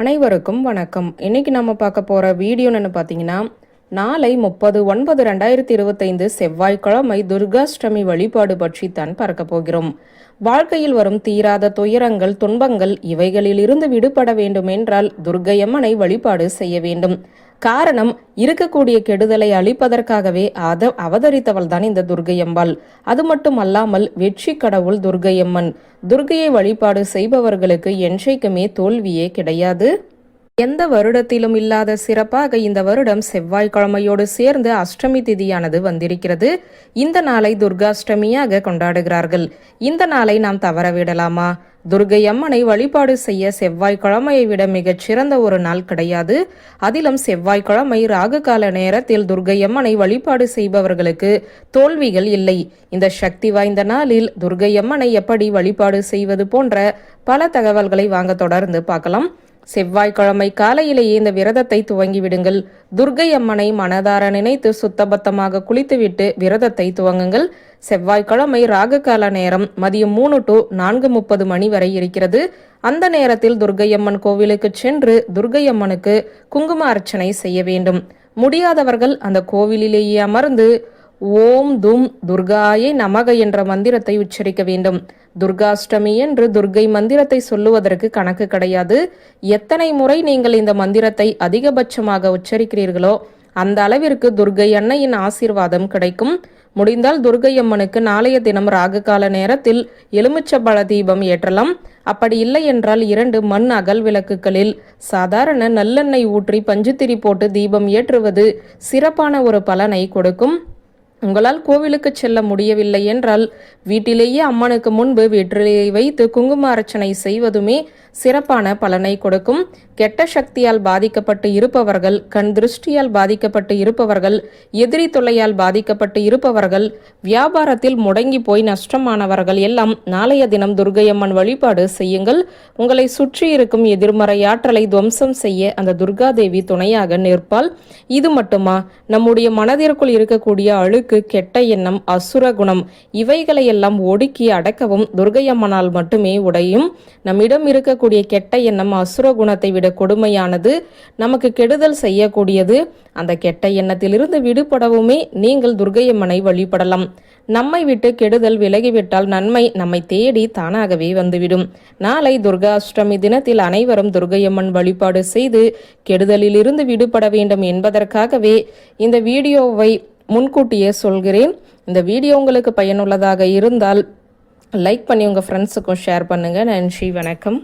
அனைவருக்கும் வணக்கம். இன்னைக்கு நம்ம பார்க்க போற வீடியோன்னு பார்த்தீங்கன்னா நாளை முப்பது ஒன்பது ரெண்டாயிரத்தி இருபத்தைந்து செவ்வாய்க்கிழமை துர்காஷ்டமி வழிபாடு பற்றி தான் பார்க்க போகிறோம். வாழ்க்கையில் வரும் தீராத துயரங்கள் துன்பங்கள் இவைகளிலிருந்து விடுபட வேண்டுமென்றால் துர்க்கையம்மனை வழிபாடு செய்ய வேண்டும். காரணம் இருக்கக்கூடிய கெடுதலை அழிப்பதற்காகவே அத அவதரித்தவள் தான் இந்த துர்கையம்பாள். அது மட்டும் அல்லாமல் வெற்றி கடவுள் துர்கையம்மன். துர்கையை வழிபாடு செய்பவர்களுக்கு என்றைக்குமே தோல்வியே கிடையாது. எந்த வருடத்திலும் இல்லாத சிறப்பாக இந்த வருடம் செவ்வாய்க்கிழமையோடு சேர்ந்து அஷ்டமி திதியானது வந்திருக்கிறது. இந்த நாளை துர்காஷ்டமியாக கொண்டாடுகிறார்கள். இந்த நாளை நாம் தவறவிடலாமா துர்கை அம்மனை வழிபாடு செய்ய செவ்வாய்க்கிழமையை விட மிகச் சிறந்த ஒரு நாள் கிடையாது. அதிலும் செவ்வாய்க்கிழமை ராகு கால நேரத்தில் துர்கை அம்மனை வழிபாடு செய்பவர்களுக்கு தோல்விகள் இல்லை. இந்த சக்தி வாய்ந்த நாளில் துர்கை அம்மனை எப்படி வழிபாடு செய்வது போன்ற பல தகவல்களை வாங்க தொடர்ந்து பார்க்கலாம். செவ்வாய்க்கிழமை காலையிலேயே இந்த விரதத்தை துவங்கி விடுங்கள் துர்கை அம்மனை மனதார நினைத்து சுத்தபத்தமாக குளித்துவிட்டு விரதத்தை துவங்குங்கள். செவ்வாய்க்கிழமை ராககால நேரம் மதியம் மூணு டு நான்கு முப்பது மணி வரை இருக்கிறது. அந்த நேரத்தில் துர்கையம்மன் கோவிலுக்கு சென்று துர்கையம்மனுக்கு குங்கும அர்ச்சனை செய்ய வேண்டும். முடியாதவர்கள் அந்த கோவிலிலேயே அமர்ந்து ஓம் தும் துர்காயை நமக என்ற மந்திரத்தை உச்சரிக்க வேண்டும். துர்காஷ்டமி என்று துர்கை மந்திரத்தை சொல்லுவதற்கு கணக்கு கிடையாது. எத்தனை முறை நீங்கள் இந்த மந்திரத்தை அதிகபட்சமாக உச்சரிக்கிறீர்களோ அந்த அளவிற்கு துர்கை அன்னையின் ஆசீர்வாதம் கிடைக்கும். முடிந்தால் துர்கை அம்மனுக்கு நாளைய தினம் ராகுகால நேரத்தில் எலுமிச்சபழ தீபம் ஏற்றலாம். அப்படி இல்லை என்றால் இரண்டு மண் அகல் விளக்குகளில் சாதாரண நல்லெண்ணெய் ஊற்றி பஞ்சுத்திரி போட்டு தீபம் ஏற்றுவது சிறப்பான ஒரு பலனை கொடுக்கும். உங்களால் கோவிலுக்கு செல்ல முடியவில்லை என்றால் வீட்டிலேயே அம்மனுக்கு முன்பு வெற்றிலையை வைத்து குங்கும அர்ச்சனை செய்வதுமே சிறப்பான பலனை கொடுக்கும். கெட்ட சக்தியால் பாதிக்கப்பட்டு இருப்பவர்கள் கண் திருஷ்டியால் பாதிக்கப்பட்டு இருப்பவர்கள் எதிரி தொல்லையால் பாதிக்கப்பட்டு இருப்பவர்கள் வியாபாரத்தில் முடங்கி போய் நஷ்டமானவர்கள் எல்லாம் நாளைய தினம் துர்கையம்மன் வழிபாடு செய்யுங்கள். உங்களை சுற்றி இருக்கும் எதிர்மறை ஆற்றலை துவம்சம் செய்ய அந்த துர்காதேவி துணையாக நிற்பாள். இது மட்டுமா? நம்முடைய மனதிற்குள் இருக்கக்கூடிய அழுக்கு கெட்ட எண்ணம் அசுர குணம் இவைகளையெல்லாம் ஒடுக்கி அடக்கவும் துர்கையம்மனால் மட்டுமே உடையும். நம்மிடம் இருக்கக்கூடிய கெட்ட எண்ணம் அசுர குணத்தை விட கொடுமையானது. நமக்கு கெடுதல் செய்யக்கூடியது. அந்த கெட்ட எண்ணத்திலிருந்து விடுபடவுமே நீங்கள் துர்கையம்மனை வழிபடலாம். நம்மை விட்டு கெடுதல் விலகிவிட்டால் நன்மை நம்மை தேடி தானாகவே வந்துவிடும். நாளை துர்காஷ்டமி தினத்தில் அனைவரும் துர்கையம்மன் வழிபாடு செய்து கெடுதலிலிருந்து விடுபட வேண்டும் என்பதற்காகவே இந்த வீடியோவை முன்கூட்டியே சொல்கிறேன். இந்த வீடியோ உங்களுக்கு பயனுள்ளதாக இருந்தால் லைக் பண்ணி உங்கள் ஃப்ரெண்ட்ஸுக்கும் ஷேர் பண்ணுங்கள் நன்றி வணக்கம்.